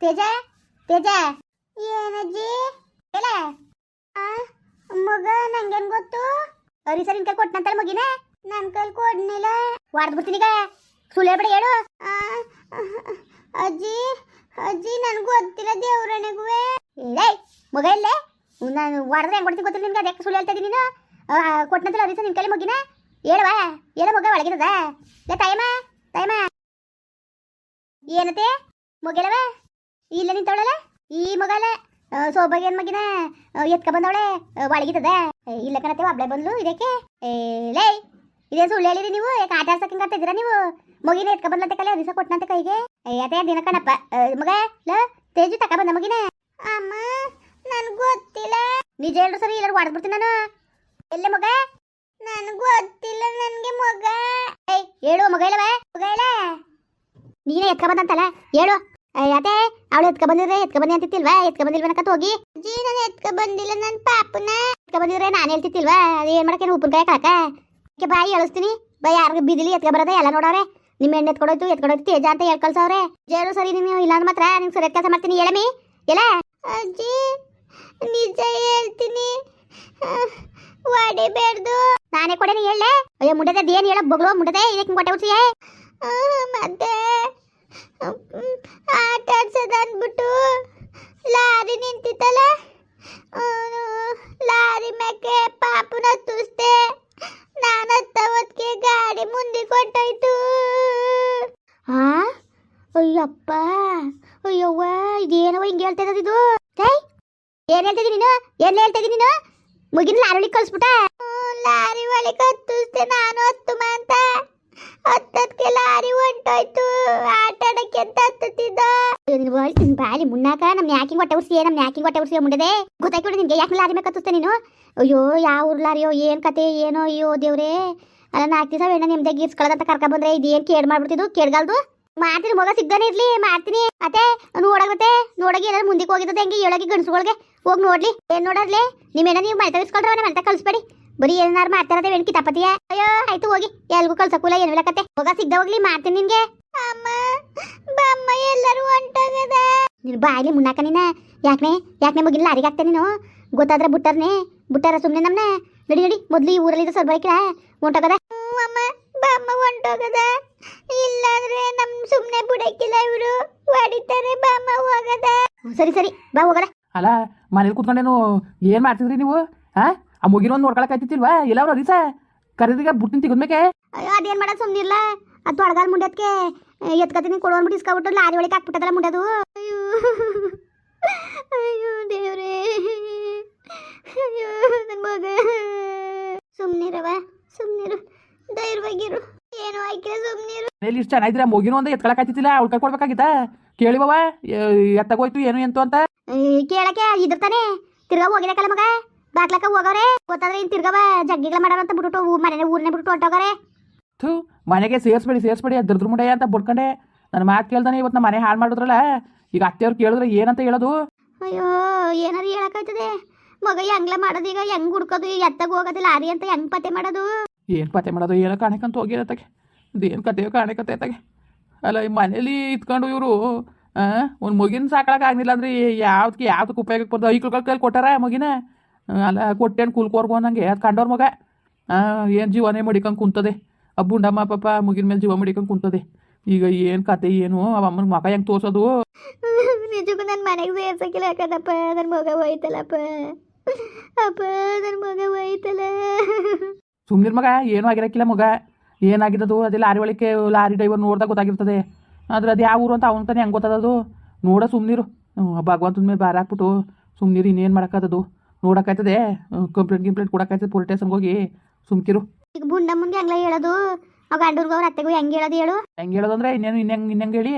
ತೇಜ ತೇಜ ಏನಜ್ಜಿ? ಹೇಳ? ಮಗ ನಂಗೇನ್ ಗೊತ್ತು? ಅರಿ ಸರ್ ಕೈ ಕೊಟ್ಟನಂತಲ್ಲ ಮಗಿನ? ನನ್ ಕೈಲಿ ಕೊಡ್ನಿಲ್ಲ. ವಾಡ್ದು ಬಿಡ್ತೀನಿ ಈಗ. ಸುಳ್ಳು ಹೇಳ್ಬೇಡ, ಹೇಳು. ಅಜ್ಜಿ ಅಜ್ಜಿ, ನನ್ಗೆ ಗೊತ್ತಿಲ್ಲ ದೇವ್ರಣೆಗುವೆ ಇಲ್ಲೇ ಮಗ ಇಲ್ಲೇ ನಾನು ವಾಡಿದ್ರೆ ಹೆಂಗ್ ಕೊಡ್ತೀನಿ ಗೊತ್ತಿಲ್ಲ ನಿನ್ಗೆ ಅದಕ್ಕೆ ಸುಳ್ಳು ಹೇಳ್ತಾ ಇದೀನಿ ನೀನು? ಕೊಟ್ಟನಂತಲ್ಲ ಅರಿ ಸರ್ ನಿನ್ ಕೈಲಿ ಮಗಿನ? ಹೇಳುವ, ಹೇಳ ಮಗ ಒಳಗಿರದ ಲೇ ತಾಯಮ್ಮ ತಾಯಮ್ಮ. ಏನತೆ ಮಗಲವ ಇಲ್ಲ ನಿಂತವಳಲ್ಲ? ಈ ಮಗಲ ಸೋಬಾಗಿ ಏನ್ ಮಗಿನ ಎತ್ಕ ಬಂದವಳೆ ಒಳಗಿತದ ಇಲ್ಲ ಕಣತೆ ಒಬ್ಳೆ ಬಂದ್ಲು ಇದಕ್ಕೆ? ಏ, ಲೇ ಇದೇ ಸುಳ್ಳು ನೀವು? ಯಾಕೆ ಆಟ ಆಡ್ಸಕ್ಕೆ ಹಿಂಗಾಗ್ತಿದ್ದೀರಾ ನೀವು? ಮಗಿನ ಎತ್ಕ ಬಂದ್ಲಂತೆ ಕಲೆ ದಿವಸ ಕೊಟ್ಟನಂತೆ ಕೈಗೆ? ಏ, ಅದೇ ದಿನ ಕಣಪ್ಪ. ಮಗ ಲ ತೇಜು ತಕ ಬಂದ ಮಗಿನ? ಅಮ್ಮ ನನ್ಗೆ ಗೊತ್ತಿಲ್ಲ. ನಿಜ ಹೇಳ್ರು ಸರಿ ಎಲ್ಲರೂ ಹೊಡೆದ್ಬಿಡ್ತೀನಿ ನಾನು. ಎಲ್ಲ ಮಗ? ನನ್ಗೆ ಗೊತ್ತಿಲ್ಲ ನನ್ಗೆ ಮಗ. ಏಯ್ ಹೇಳು ಮಗ ಇಲ್ಲವ? ಮಗ ಇಲ್ಲ? ನೀನೇ ಎತ್ಕ ಬಂದಂತಲ್ಲ ಹೇಳು. ಅದೇ ಅವಳು ಎತ್ಕ ಬಂದಿದ್ರೆ ಎತ್ಕ ಬಂದಿ ಅಂತಿತ್ತಿಲ್ವಾ? ಎತ್ಕ ಬಂದಿಲ್ವನಕತ್ ಹೋಗಿ? ಜೀ ನಾನು ಎತ್ಕ ಬಂದಿಲ್ಲ ನನ್ನ ಪಾಪನ. ಎತ್ಕ ಬಂದಿದ್ರೆ ನಾನು ಹೇಳ್ತಿತ್ತಿಲ್ವಾ? ಅದು ಏನ್ ಮಾಡಕ್ಕೆ ಉಪ್ಪಿನಕಾಯಿ ಕಾಕ ಅದಕ್ಕೆ ಬಾಯಿ ಎಳಿಸ್ತೀನಿ? ಬಾ ಯಾರಿಗೂ ಬಿದಿಲಿ ಎತ್ಕ ಬರೋದೆ ಎಲ್ಲ ನೋಡವ್ರೆ. ನಿಮ್ಮ ಎಣ್ಣೆ ಎತ್ಕೊಡೋಯ್ತು ಎತ್ಕೊಡೋಯ್ತು ತೇಜ ಅಂತ ಹೇಳ್ ಕಳ್ಸವ್ರೆ ಜೇರು ಸರಿ ನೀವು ಇಲ್ಲ ಅಂದ್ ಮಾತ್ರ ನಿಮ್ಗೆ ಸರಿ ಕೆಲಸ ಮಾಡ್ತೀನಿ. ಹೇಳಮಿ ಎಲ್ಲ ಅಜ್ಜಿ ನಿಜ ಹೇಳ್ತೀನಿ. ಹೊಡಿಬೇಡ್ದು. ನಾನೇ ಕೊಡೇನಿ ಹೇಳಲೆ? ಅಯ್ಯೋ ಮುಂಡದೆ ಏನು ಹೇಳ ಬಗ್ಲೋ ಮುಂಡದೆ ಇದಕ್ಕೆ ಕೊಟ್ಟೆ ಉಡ್ಸಿಯೇ? ಮತ್ತೆ? ಆಟ ಆಡ್ಸೋದು ಅಂದ್ಬಿಟ್ಟು ಲಾರಿ ನಿಂತಿತ್ತಲ್ಲ? ಲಾರಿ ಮ್ಯಾಕೆ ಪಾಪುನ ತುಸ್ತೆ ನಾನು ಹತ್ತವತ್ಗೆ ಗಾಡಿ ಮುಂದೆ ಕೊಟ್ಟೋಯ್ತು ಆ? ಅಯ್ಯಪ್ಪ. ಅಯ್ಯವ್ವ ಇದೇನವ ಹಿಂಗೆ ಹೇಳ್ತಾ ಇರೋದು ಇದು? ಏನ್ ಹೇಳ್ತಾ ಇದೀನಿ ನೀನು? ಏನ್ ಹೇಳ್ತಾ ಇದೀನಿ ನೀನು? ಮುಗಿನ ಲಾರಿ ಒಳಗೆ ಕಳಿಸ್ಬಿಟ್ಟ. ಲಾರಿ ಒಳಗೆ ಹತ್ತಿಸ್ತೆ ನಾನು ಹತ್ತುಮ ಅಂತ ಹತ್ತದ್ಕೆ ಲಾರಿ ಹೊಂಟೋಯ್ತು ಬಾಲಿ ಮುನ್ನಾಕ ನಮ್ ಯಾಕಿಂಗ್ ಹೊಟ್ಟೆ ಉರ್ಸಿಯೇ, ನಮ್ ಯಾಕಿಂಗ್ ಹೊಟ್ಟೆ ಉರ್ಸಿಯೋ ಮುಂಡದೆ? ಗೊತ್ತಾಯ್ತು ನಿನ್ಗೆ, ಯಾಕೆ ಲಾರಿ ಮೇಲೆ ಕತ್ತಿಸ್ತೆ ನೀನು? ಅಯ್ಯೋ, ಯಾವ ಊರ್ಲಾರಿಯೋ, ಏನ್ ಕತೆ, ಏನೋ, ಅಯ್ಯೋ, ದೇವ್ರೇ. ಅಲ್ಲ, ನಾಲ್ಕು ದಿವಸ ಹೆಣ್ಣ ನಿಮ್ದೆ ಗೀರ್ಸ್ಕೊಳ್ಳೋದಂತ ಕರ್ಕ ಬಂದ್ರೆ ಇದೇನ್ ಕೇಡ್ ಮಾಡ್ಬಿಡ್ತಿದ್ದು? ಕೇಡ್ಗಾಲ್ದು? ಮಾಡ್ತೀನಿ, ಮಗ ಸಿಗ್ದಾನೆ ಇರ್ಲಿ, ಮಾಡ್ತೀನಿ. ಅತ್ತೆ ನೋಡಾಗತ್ತೆ ನೋಡಗಿ ಏನಾದ್ರು ಮುಂದಕ್ಕೆ ಹೋಗಿದ್ದದೆ ಹೆಂಗೆ? ಹೇಳೋಗಿ ಗಂಡಸುಗಳಿಗೆ ಹೋಗಿ ನೋಡ್ಲಿ. ಏನ್ ನೋಡರ್ಲಿ ನಿಮ್ಮೇನ ನೀವು ಮನೆ ತಗಿಸ್ಕೊಳ್ರ ಮನೆ ಕಳ್ಸ್ಬೇಡಿ. ಬರೀ ಏನಾರು ಮಾಡ್ತಾರದೆ ವೆಣ್ ಕಿತಾಪತಿಯ? ಅಯ್ಯೋ, ಆಯ್ತು, ಹೋಗಿ. ಎಲ್ಗೂ ಕಳ್ಸಕ್ಕೂಲ, ಏನು ಹೇಳಕತ್ತೆ? ಮಗ ಸಿಗ್ದ ಹೋಗ್ಲಿ, ಮಾಡ್ತೀನಿ ನಿನ್ಗೆ. ಅಮ್ಮ ಹೊಂಟೋಗದ ಬಾ ಬಾಯ್ಲಿ ಮುನ್ನಾಕ ನೀನ. ಯಾಕನೆ? ಯಾಕನೆ ಮುಗಿಲ್ಲ ಅರಿಗೆ ಆಗ್ತೇ ನೀನು? ಗೊತ್ತಾದ್ರೆ ಬುಟ್ಟರ್ನೆ? ಬುಟ್ಟಾರ ಸುಮ್ಮನೆ ನಮ್ಮನ್ನ ನಡಿ ನಡಿ. ಮೊದಲು ಈ ಊರಲ್ಲಿ ಸರ್ಬೈಕಿರ ಹೊಂಟೋಗದ ಅಮ್ಮ. ಬಮ್ಮ ಹೊಂಟೋಗದ ಇಲ್ಲಾಂದ್ರೆ ನಮ್ ಸುಮ್ನೆ ಬಿಡಕ್ಕಿಲ್ಲ ಇವರು. ಹೊಡಿತಾರೆ. ಬಾಮ್ಮ ಹೋಗದ. ಸರಿ ಸರಿ. ಬಾ ಹೋಗದ. ಅಲ್ಲ ಮನೇಲಿ ಕುತ್ಕೊಂಡೇನು ಏನ್ ಮಾಡ್ತಿದ್ರಿ ನೀವು? ಹಾ ಆ ಮುಗಿನ ಒಂದು ನೋಡ್ಕೊಳಕ್ ಆಯ್ತಿಲ್ವಾ ಇಲ್ಲ ಅವ್ರು ಅರೀಸ ಕರೆದಿಗ ಬುಟ್ಟಿನ ತೆಗೆದ್ಮೇಕೆ ಅಯ್ಯೋ ಅದೇನ್ ಮಾಡೋದು ಸುಮ್ನಿರ್ಲ. ಅದು ತೊಡಗಾಲ್ ಮುಂಡದ್ಕೆ ಎತ್ಕತೀನಿ ಅಂದ್ಬಿಟ್ಟು ಇಸ್ಕೊಬಿಟ್ಟು ಲಾರಿ ಒಳಗೆ ಹಾಕ್ಬಿಟ್ಟದಲ್ಲ ಮುಂಡದು. ಅಯ್ಯೋ. ಅಯ್ಯೋ ದೇವ್ರೇ. ಅಯ್ಯೋ ನನ್ನ ಮಗ. ಸುಮ್ನಿರವ ಸುಮ್ನಿರು. ಧೈರ್ಯವಾಗಿರು. ಏನು ಆಯ್ಕೆ ಸುಮ್ನಿರು. ಮನೇಲಿ ಇಷ್ಟು ಚೆನ್ನಾಗಿದ್ರೆ ಮುಗಿನ ಒಂದು ಎತ್ಕೊಳಕ್ ಆಯ್ತಿಲ್ಲ ಅವ್ಳು ಕೊಡ್ಬೇಕಾಗಿತ್ತ ಬಾವ ಎತ್ತಗೋಯ್ತು ಏನು ಎಂತು ಅಂತ? ಕೇಳಕ್ಕೆ ಇದ್ರ ತಿರ್ಗ ತಿರ್ಗಾ ಹೋಗಿರಕಲ್ಲ ಮಗ? ಬಾಕ್ಲಕ್ಕ ಹೋಗವ್ರೆ? ಗೊತ್ತಾದ್ರೆ ಇನ್ ತಿರ್ಗವ ಜಗ್ಗಿಗಳ ಮಾಡೋಣ ಅಂತ ಬಿಟ್ಬಿಟ್ಟು ಊ- ಮನೆ ಊರ್ನೆ ಬಿಟ್ಟು ಹೊಂಟೋಗವ್ರೆ ಥೂ ಮನೆಗೆ ಸೇರಿಸ್ಬೇಡಿ ಸೇರಿಸ್ಬೇಡಿ ದುರ್ದ್ರ ಮುಂಡೆಯ ಅಂತ ಬಡ್ಕೊಂಡೆ. ನನ್ನ ಮಾತು ಕೇಳ್ದಾನೆ ಇವತ್ತು ನಮ್ಮ ಮನೆ ಹಾಳು ಮಾಡಿದ್ರಲ್ಲ ಈಗ ಅತ್ತೆಯವ್ರು ಕೇಳಿದ್ರೆ ಏನಂತ ಹೇಳೋದು? ಅಯ್ಯೋ ಏನಾರು ಹೇಳಕ್ಕಾಯ್ತದೆ? ಮಗ ಹೆಂಗ್ಲ ಮಾಡೋದು ಈಗ ಹೆಂಗ್ ಹುಡ್ಕೋದು? ಎತ್ತಾಗ ಹೋಗೋದಿಲ್ಲ ಲಾರಿ ಅಂತ ಹೆಂಗ್ ಪತ್ತೆ ಮಾಡೋದು? ಏನು ಪತ್ತೆ ಮಾಡೋದು? ಏನೋ ಕಾಣಕಂತ ಹೋಗಿರತ್ತಾಗೆ ಇದೇನು ಕತೆಯೋ ಕಾಣಕತ್ತೆ ತಗೆ. ಅಲ್ಲ ಈ ಮನೇಲಿ ಇತ್ಕೊಂಡು ಇವರು ಒಂದು ಮಗಿನ ಸಾಕಳಕ್ಕೆ ಆಗ್ಲಿಲ್ಲ ಅಂದ್ರೆ ಯಾವ್ದಕ್ಕೆ ಯಾವ್ದಕ್ಕೆ ಉಪಯೋಗಕ್ಕೆ ಬಂದು ಐಕ್ಳುಗಳ ಕೈಲಿ ಕೊಟ್ಟಾರ ಮಗಿನ? ಅಲ್ಲ ಕೊಟ್ಟೇನು ಕೂಲ್ಕೋರ್ಗು ನಂಗೆ ಅದು ಕಂಡವ್ರ ಮಗ. ಏನು ಜೀವನೇ ಮಡಿಕಂಗೆ ಕುಂತದೆ. ಆ ಬುಂಡಮ್ಮ ಪಾಪ ಮುಗಿನ ಮೇಲೆ ಜೀವ ಮಡಿಕೊಂಡು ಕುಂತದೆ. ಈಗ ಏನು ಕತೆ ಏನು ಅವ ಅಮ್ಮನ ಮಗ ಹೆಂಗೆ ತೋರ್ಸೋದು? ನಿಜಕ್ಕೂ ನನ್ನ ಮನೆಗೆ ಸೇರ್ಸಕ್ಕಿಲ್ಲ ಯಾಕಂದಪ್ಪ ನನ್ನ ಮಗ ಹೋಯ್ತಲ್ಲಪ್ಪ. ಅಪ್ಪ ನನ್ನ ಮಗ ಹೋಯ್ತಲ್ಲ. ಸುಮ್ಮನಿರ್ ಮಗ ಏನು ಆಗಿರಕ್ಕಿಲ್ಲ ಮಗ. ಏನಾಗಿದ್ದದು? ಅದೇ ಲಾರಿ ಒಳಕ್ಕೆ ಲಾರಿ ಡ್ರೈವರ್ ನೋಡ್ದಾಗ ಗೊತ್ತಾಗಿರ್ತದೆ. ಆದ್ರೆ ಅದು ಯಾವ ಊರು ಅಂತ ಅವನ ತಾನೇ ಹೆಂಗೆ ಗೊತ್ತದದು? ನೋಡ ಸುಮ್ಮನಿರು ಭಗವಂತನ ಮೇಲೆ ಬಾರ ಹಾಕ್ಬಿಟ್ಟು ಸುಮ್ಮನಿರು ಇನ್ನೇನು ಮಾಡೋಕ್ಕಾದದು? ನೋಡೋಕ್ಕಾಯ್ತದೆ? ಕಂಪ್ಲೇಂಟ್ ಗಿಂಪ್ಲೇಂಟ್ ಕೊಡೋಕ್ಕಾಯ್ತದೆ? ಪೊಲೀಸ್ ಸ್ಟೇಷನ್ಗೆ ಹೋಗಿ ಸುಮ್ಕಿರು. ಈಗ ಬುಂಡ ಮುಂದೆ ಹಂಗ್ಲ ಹೇಳೋದು. ಆ ಗಂಡರ್ಗೂ ಅವ್ರ ಅತ್ತೆಗೂ ಹೆಂಗ್ ಹೇಳೋದು ಹೇಳು. ಹೆಂಗ್ ಹೇಳೋದಂದ್ರೆ ಇನ್ನೇನು ಇನ್ನಂಗ್ ಇನ್ನಂಗ್ ಹೇಳಿ.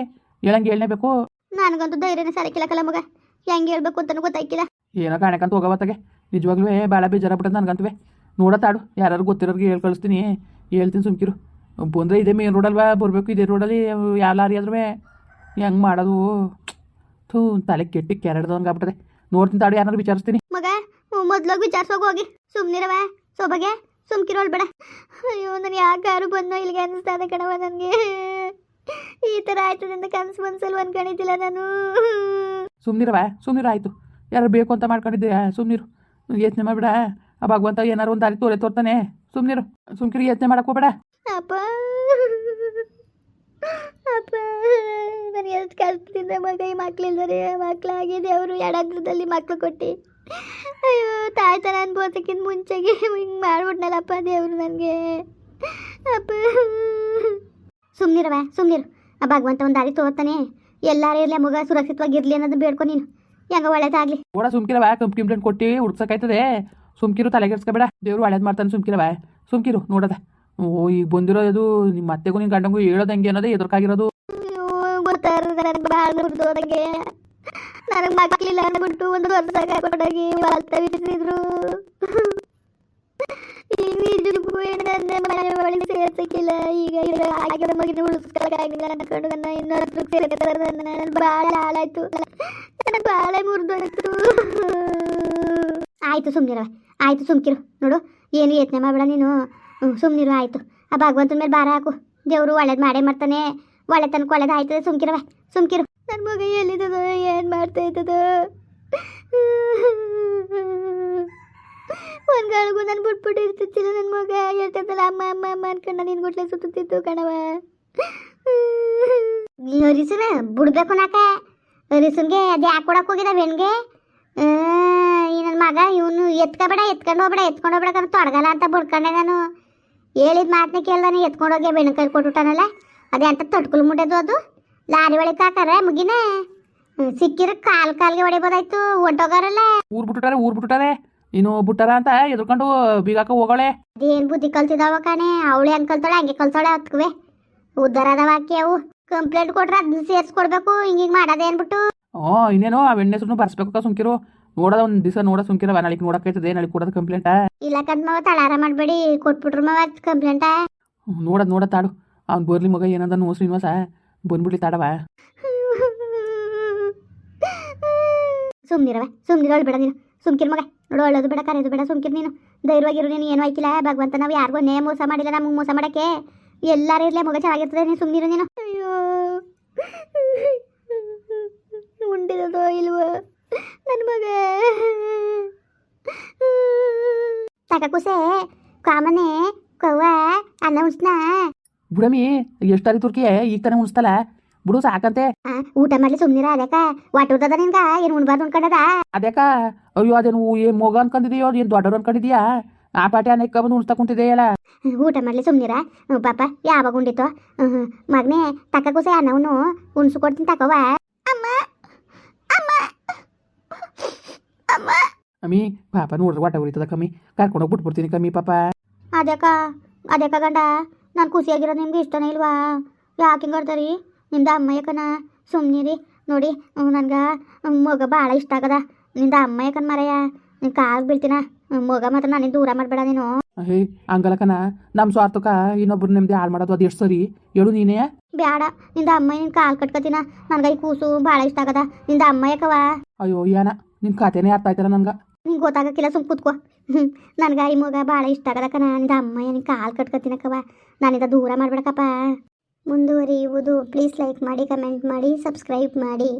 ಹೇಳಂಗೆ ಹೇಳಲೇಬೇಕು. ನನಗಂತೂ ಧೈರ್ಯನೇ ಸರಿಕಿಲ್ಲಕಲ್ಲ ಮಗ. ಹೆಂಗ್ ಹೇಳ್ಬೇಕು ಅಂತಾನು ಗೊತ್ತಾಯ್ಕಿಲ್ಲ ಏನೋ ಕಾಣಕಂತ ಹೋಗವತ್ತಾಗೆ ನಿಜವಾಗ್ಲೂ ಭಾಳ ಬೇಜಾರಾಗ್ಬಿಟ್ಟದ ನನಗಂತವೆ ನೋಡತ್ತಾಡು ಯಾರು ಗೊತ್ತಿರೋರಿಗೆ ಹೇಳಿ ಕಳಿಸ್ತೀನಿ. ಹೇಳ್ತೀನಿ ಸುಮ್ಕಿರು. ಬಂದ್ರೆ ಇದೇ ಮೇನ್ ರೋಡಲ್ವಾ ಬರಬೇಕು ಇದೇ ರೋಡಲ್ಲಿ ಯಾವ ಲಾರಿ ಆದ್ರೂ ಹೆಂಗ್ ಮಾಡೋದು? ಥೂ ತಲೆ ಕೆಟ್ಟಿ ಕೆರಡ್ದಂಗೆ ಆಗ್ಬಿಟ್ಟದೆ. ನೋಡ್ತೀನಿ ತಾಡು ಯಾರು ವಿಚಾರಿಸ್ತೀನಿ. ಮಗ ಮೊದ್ಲಾಗ ವಿಚಾರಿಸೋಗಿ ಹೋಗಿ. ಸುಮ್ನಿರವ ಸೊಬಗೆ. ಸುಮ್ಕಿರೋಳ್ ಬೇಡ. ಅಯ್ಯೋ ನಾನು ಯಾರು ಬಂದೋ ಇಲ್ಲಿಗೆ ಅನಿಸ್ತಾ ಇದೆ ಕಣವ ನನಗೆ. ಈ ಥರ ಆಯ್ತದೆ ಅಂತ ಕನಸು ಒಂದ್ ಅನ್ಕೊಂಡಿದ್ದಿಲ್ಲ ನಾನು. ಸುಮ್ನಿರವ ಸುಮ್ನಿರ ಆಯಿತು. ಯಾರು ಬೇಕು ಅಂತ ಮಾಡ್ಕೊಂಡಿದ್ದೆ. ಸುಮ್ನಿರು. ಯೋಚನೆ ಮಾಡಬೇಡ. ಆ ಭಗವಂತ ಏನಾರು ಒಂದು ದಾರಿ ತೋರೆ ತೋರ್ತಾನೆ. ಸುಮ್ನಿರು. ಸುಮ್ಕಿರಿ ಯೋಚನೆ ಮಾಡಕ್ಕೆ ಹೋಗ್ಬೇಡ. ಅಪ್ಪ. ಅಪ್ಪ. ನಾನು ಎಷ್ಟು ಕಷ್ಟದಿಂದ ಮಗ ಈ ಮಕ್ಳಿಲ್ದರೆ. ಮಕ್ಕಳಾಗಿದೆ ಅವರು ಎಡಗ್ರದಲ್ಲಿ ಮಕ್ಳು ಕೊಟ್ಟು. ತಾಯ್ತನ ಅನ್ಬೋದಕ್ಕಿಂತ ಮುಂಚೆಗೆ ಹಿಂಗೆ ಮಾಡ್ಬಿಟ್ನಲ್ಲಪ್ಪ ದೇವ್ರು ನನಗೆ. ಅಪ್ಪ. ಸುಮ್ಮನಿರವ ಸುಮ್ಮನಿರು ಆ ಭಗವಂತ ಒಂದು ದಾರಿ ತೋರ್ತಾನೆ. ಎಲ್ಲಾರು ಇರಲಿ ಮಗ ಸುರಕ್ಷಿತವಾಗಿರ್ಲಿ ಅನ್ನೋದು ಬೇಡ್ಕೊ ನೀನು. ಹೆಂಗ ಒಳ್ಳೇದಾಗ್ಲಿ. ಕೂಡ ಸುಮ್ಕಿರವ ಕಂಪ್ ಕಂಪ್ಲೇಂಟ್ ಕೊಟ್ಟು ಹುಡ್ಸಕ್ಕಾಯ್ತದೆ ಸುಮ್ಕಿರು ತಲೆಗೆಡ್ಸ್ಕೊಬೇಡ ದೇವ್ರು ಒಳ್ಳೇದು ಮಾಡ್ತಾನೆ ಸುಮ್ಕಿರವ ಸುಮ್ಕಿರು ನೋಡದ. ಓ ಈಗ ಬಂದಿರೋದು ನಿಮ್ಮ ಅತ್ತೆಗೂ ನಿಮ್ಮ ಗಂಡಂಗೂ ಹೇಳೋದಂಗೆ ಅನ್ನೋದೇ ಎದುರ್ಕಾಗಿರೋದು. ಗೊತ್ತಾರ ನನಗೆ ಮಕ್ಕಳಿಲ್ಲ ಅಂದ್ಬಿಟ್ಟು ಒಂದು ವರ್ಷದಾಗ ಕೊಡಾಗಿ ಈಗ ನಿಜಕ್ಕೂ ನನ್ನ ಮನೆ ಒಳಗೆ ಈಗ ಭಾಳ ಹಾಳಾಯ್ತು. ನನಗೆ ಭಾಳ ಮುರಿದೋಯ್ತು ಆಯಿತು ಸುಮ್ಮನಿರವ ಆಯಿತು ಸುಮ್ಕಿರು. ನೋಡು, ಏನು ಯತ್ನೆ ಮಾಡಬೇಡ ನೀನು. ಸುಮ್ಮನಿರು ಆಯ್ತು. ಆ ಭಗವಂತನ ಮೇಲೆ ಭಾರ ಹಾಕು. ದೇವರು ಒಳ್ಳೇದು ಮಾಡೇ ಮಾಡ್ತಾನೆ. ಒಳ್ಳೆ ತನಕ ಒಳ್ಳೇದು ಆಯ್ತದೆ ಸುಮ್ಕಿರವ ಸುಮ್ಕಿರು. ನನ್ನ ಮಗ ಎಲ್ಲಿದ್ದದ? ಏನು ಮಾಡ್ತಾ ಇದ್ದದ? ಒಂದು ಗಳಿಗೂ ನಾನು ಬಿಟ್ಬಿಟ್ಟು ಇರ್ತಿತ್ತಿಲ್ಲ ನನ್ನ ಮಗ. ಹೇಳ್ತಿದ್ದಲ್ಲ ಅಮ್ಮ ಅಮ್ಮ ಅಮ್ಮ ಅನ್ಕೊಂಡು ನಿನ್ ಗುಟ್ಲೆ ಸುತ್ತುತ್ತಿತ್ತು ಕಣವ ರಿಸುನ ಬಿಡ್ಬೇಕು ನಾಕ ರಿಸುನ್ಗೆ ಅದು ಯಾಕೆ ಕೊಡಕ್ಕೆ ಹೋಗಿದ ಬೆಣ್ಗೆ ಈ ನನ್ನ ಮಗ, ಇವನು ಎತ್ಕೊಬೇಡ, ಎತ್ಕೊಂಡು ಹೋಗ್ಬೇಡ ಎತ್ಕೊಂಡು ಹೋಗ್ಬೇಡ ಕಣ, ತೊಡಗಲ್ಲ ಅಂತ ಬಿಡ್ಕೊಂಡೆ ನಾನು. ಹೇಳಿದ ಮಾತನ್ನ ಕೇಳ್ದಾನೆ ಎತ್ಕೊಂಡು ಹೋಗಿ ಬೆಣ್ಕಲ್ಲಿ ಕೊಟ್ಬಿಟ್ಟಾನಲ್ಲ? ಅದೇ ಅಂತ ತೊಟ್ಕುಲ್ ಮುಟ್ಟೋದು ಅದು. ಲಾರಿ ಒಳಗೆ ಹಾಕಾರ ಮುಗಿನ. ಸಿಕ್ಕಿರ ಕಾಲ್ ಕಾಲ್ಗೆ ಹೊಡಿಬೋದಾಯ್ತು ಹೊಂಟೋಗಾರಲ್ಲ ಊರ್ ಬಿಟ್ಟುಟಾರೆ ಊರ್ ಬಿಟ್ಟುಟಾರೆ ಇನ್ನು ಬಿಟ್ಟಾರ ಅಂತ ಎದುರ್ಕೊಂಡು ಬೀಗಾಕ ಹೋಗೋಳೆ. ಏನ್ ಬುದ್ಧಿ ಕಲ್ತಿದಾವ ಕಣೆ ಅವಳೆ ಹಂಗೆ ಕಲ್ತಾಳೆ ಹಂಗೆ ಕಲ್ತಾಳೆ ಹತ್ಕುವೆ ಉದ್ದಾರ ಅದಾವ ಆಕಿ ಅವು. ಕಂಪ್ಲೇಂಟ್ ಕೊಟ್ರೆ ಅದನ್ನ ಸೇರಿಸ್ಕೊಡ್ಬೇಕು ಹಿಂಗಿಂಗ್ ಮಾಡೋದೇ ಅನ್ಬಿಟ್ಟು ಹ್ಞೂ ಇನ್ನೇನು ಆ ಎಣ್ಣೆ ಹೆಸ್ರು ಬರ್ಸ್ಬೇಕು ಸುಮ್ಕಿರು. ನೋಡೋದ ಒಂದ್ ದಿವಸ ನೋಡ ಸುಮ್ಕಿರವ ನಾಳೆಗೆ ನೋಡಕ್ಕೈತದೆ ನಾಳೆ ಕೊಡೋದು ಕಂಪ್ಲೇಂಟ ಇಲ್ಲ ಕದ್ ಮಾವ ತಳಾರ ಮಾಡಬೇಡಿ ಕೊಟ್ಬಿಟ್ರು ಮಾವ ಕಂಪ್ಲೇಂಟ ನೋಡದ್ ನೋಡ ತಾಡು. ಅವ್ನು ಬರ್ಲಿ ಮಗ ಏನಂದ ನೋ ಶ್ರೀನಿವಾಸ. ಬಂದ್ಬಿಡ್ಲಿ ತಾಡವ. ಸುಮ್ನಿರವ, ಸುಮ್ನಿರೋಳು ಬೇಡ ನೀನು. ಸುಮ್ಕಿರ್ ಮಗ. ನೋಡು ಒಳ್ಳೋದು ಬೇಡ, ಕರೆಯೋದು ಬೇಡ, ಸುಮ್ಕಿರ್ ನೀನು. ಧೈರ್ಯವಾಗಿರು ನೀನು. ಏನು ಆಯ್ಕಿಲ್ಲ? ಭಗವಂತ, ನಾವು ಯಾರಿಗೂ ನೇ ಮೋಸ ಮಾಡಿಲ್ಲ ನಮಗೆ ಮೋಸ ಮಾಡಕ್ಕೆ. ಎಲ್ಲಾರು ಇರಲೇ ಮಗ ಚೆನ್ನಾಗಿರ್ತದೆ, ನೀನು ಸುಮ್ನಿರು ನೀನು. ಅಯ್ಯೋ. ಉಂಡಿರೋದೋ ಇಲ್ವೋ? ನನ್ನ ಮಗ. ತಕ ಕುಸೆ. ಕಾಮನೆ, ಕವ್ವ ಅನ್ನ ಉಣ್ಸ್ನ ಬಿಡಮಿ ಎಷ್ಟಾರಿ ತುರ್ಕಿ ಈಗ ತಾನೇ ಉಣಿಸ್ತಲ್ಲ ಬಿಡು ಸಾಕಂತೆ. ಊಟ ಮಾಡ್ಲಿ ಸುಮ್ನಿರ ಅದಕ್ಕ ವಾಟೂರ್ದದ ನಿನ್ಗ? ಏನು ಉಣ್ಬಾರ್ದು ಅನ್ಕೊಂಡದ ಅದಕ್ಕ ಅಯ್ಯೋ ಅದೇನು ಏನ್ ಮೊಗ ಅನ್ಕೊಂಡಿದೀಯೋ ಏನು ದೊಡ್ಡವ್ರು ಅನ್ಕೊಂಡಿದ್ಯಾ? ಆ ಪಾಟಿ ಅನೇಕ ಬಂದು ಉಣಿಸ್ತಾ ಕುಂತಿದೆಯಲ್ಲ? ಊಟ ಮಾಡ್ಲಿ ಸುಮ್ನಿರ. ಪಾಪ ಯಾವಾಗ ಉಂಡಿತ್ತು? ಮಗನೇ ತಕ್ಕ ಕುಸೆ ಅನ್ನವನು ಉಣ್ಸು ಕೊಡ್ತೀನಿ ತಕವ. ಅಮ್ಮ ಅಮ್ಮ. ಅಮ್ಮ. ಅಮ್ಮಿ ಪಾಪ ನೋಡ್ರಿ ವಾಟ ಉರಿತದ ಕಮ್ಮಿ. ಕರ್ಕೊಂಡೋಗಿ ಬಿಟ್ಬಿಡ್ತೀನಿ ಕಮ್ಮಿ ಪಾಪ. ಅದಕ್ಕ ಅದಕ್ಕ ಗಂಡ? ನಾನು ಖುಷಿಯಾಗಿರೋದು ನಿಮ್ಗೆ ಇಷ್ಟನೇ ಇಲ್ವಾ? ಯಾಕೆ ಹಿಂಗೆ ನಿಂದ ನಿಮ್ದು ಅಮ್ಮ ಯಾಕನ ರೀ ನೋಡಿ ನನ್ಗೆ ಮಗ ಭಾಳ ಇಷ್ಟ ಆಗದ. ನಿಂದ ಅಮ್ಮ ಯಾಕನ್ ಮರೆಯ ನಿನ್ ಕಾಲು ಬೀಳ್ತೀನ? ಮಗ ಮಾತ್ರ ನಾನು ದೂರ ಮಾಡಬೇಡ ನೀನು. ಹೇ ಹಂಗಲಕನ ನಮ್ಮ ಸ್ವಾರ್ಥಕ ಇನ್ನೊಬ್ರು ನಿಮ್ದು ಹಾಳು ಮಾಡೋದು ಅದು ಎಷ್ಟು ಸರಿ? ಹೇಳು ನೀನೇ. ಬ್ಯಾಡ ನಿಂದ ಅಮ್ಮ ನಿನ್ ಕಾಲು ಕಟ್ಕೋತೀನ? ನನ್ಗೆ ಈ ಕೂಸು ಭಾಳ ಇಷ್ಟ ಆಗದ. ನಿಂದ ಅಮ್ಮ ಯಾಕವ ಅಯ್ಯೋ ಏನ ನಿನ್ ಖಾತೆನೇ ಅರ್ಥ ಆಯ್ತಲ್ಲ ನನ್ಗೆ ನಿಂಗೆ ಗೊತ್ತಾಗಕ್ಕಿಲ್ಲ, ಸುಮ್ ಕೂತ್ಕೋ. ನನ್ಗೆ ಈ ಮಗ ಭಾಳ ಇಷ್ಟ ಆಗದಕ್ಕ. ನಿಂದ ಅಮ್ಮ ನಿನ್ ಕಾಲು ಕಟ್ಕೊತೀನಕ್ಕವ ನಾನಿಂದ ದೂರ ಮಾಡ್ಬೇಡಕಪ್ಪ. ಮುಂದುವರಿಯುವುದು. ಪ್ಲೀಸ್ ಲೈಕ್ ಮಾಡಿ ಕಮೆಂಟ್ ಮಾಡಿ ಸಬ್ಸ್ಕ್ರೈಬ್ ಮಾಡಿ.